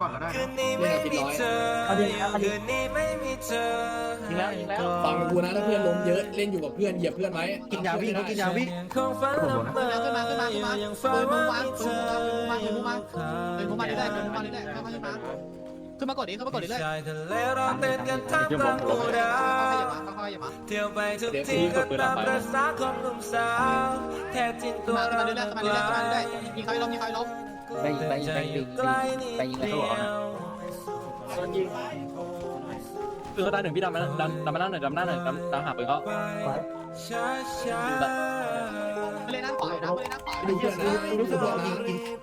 ก่อนก็ได้คืนะนนี้ไม่มีเธอเอาดิเอาดิคืนนี้ไม่มีเธอยิงแล้วยิงแล้วฟังกูนะถ้าเพื่อนล้มเยอะเล่นอยู่กับเพื่อนเหยียบเพื่อนไว้กินยาวิ่งเขากินยาวิ่งคงฝันละเมอขึ้นมาขึ้นมาขึ้นมายังขึ้ฝันนมาว่าปืมีนเธมาอปืนมาปืนมาปืนมาปืนมาเรื่อยๆปืนมาเรื่อยๆขึ้นมาขึ้นมากดดิขึ้นมากดดิเลยชายทะเลเราเต้นกันท่ามกลางหมู่ดาวค่อยๆอย่ามาเที่ยวไปทุกที่ก็ตามประสาของหนุ่มสาวแท้จริงตัขึ้นวมาขึ้นเรามาเรื่อยๆขึ้นมาเรื่อยๆขึ้นมาเรื่อยๆยิงใครล้มยิงใครล้ม ไปยิงไปยิงไปยิงไปยิงไปยิงไปตัวนะโดนยิงคือเขาตายหนึ่งพี่ดำมาดำดำมาหน้าหน่อยดำหน้าหน่อยดำดำหาปืนเขาช้าช้าไม่เล่นด้านขวานะไม่เล่นด้านขวาดูเพื่อนนะดูเพื่อนนะ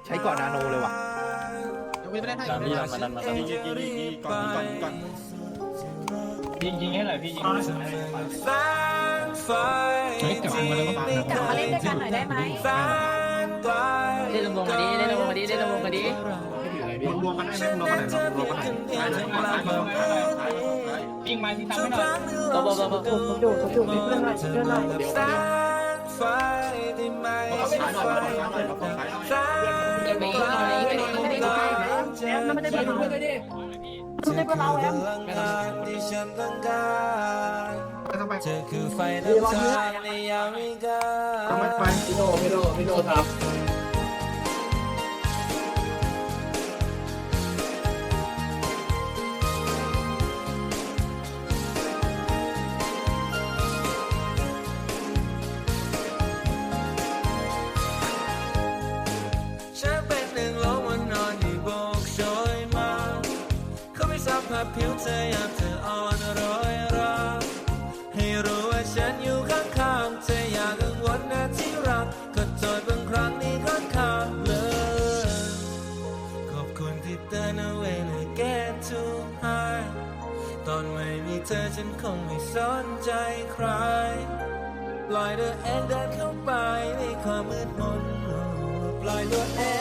ใช้ก่อนนาโนเลยว่ะเดี๋ยวไม่เล่นให้ดำพี่ดำมาดำมาดำยิงยิงยิงยิงก่อนก่อนก่อนยิงยิงให้หน่อยพี่ยิงแสงไฟที่กลับมาเล่นด้วยกันหน่อยได้ไหมแสงไกลเล่นลงมาดิ เล่นลงมาดิเล่นลงมาดิไม่ถืออะไรพี่รวมกันได้ไหมรวมกันไหนรวมกันไหนยิงมาที่ทำให้หน่อยบอบอบอบผมอยู่ผมอยู่มีเพื่อนหน่อยเพื่อนหน่อยเดี๋ยวแสงไฟที่ไม่เอาใช่ซ้ายหน่อยไฟเอาซ้ายหน่ เขาไม่สัมผัสผิวเธอยามเธออ่อนร้อยราให้รู้ว่าฉันอยู่ข้างๆเธออย่ากังวลนะที่รักก็โทษบางครั้งนี้ค่อนข้างเลยขอบคุณที่เตือนเอาไว้ในแก้ทุกหายตอนไม่มีเธอฉันคงไม่สนใจใครปล่อยตัวเองเดินเข้าไปในความมืดมนปล่อยตัวเอง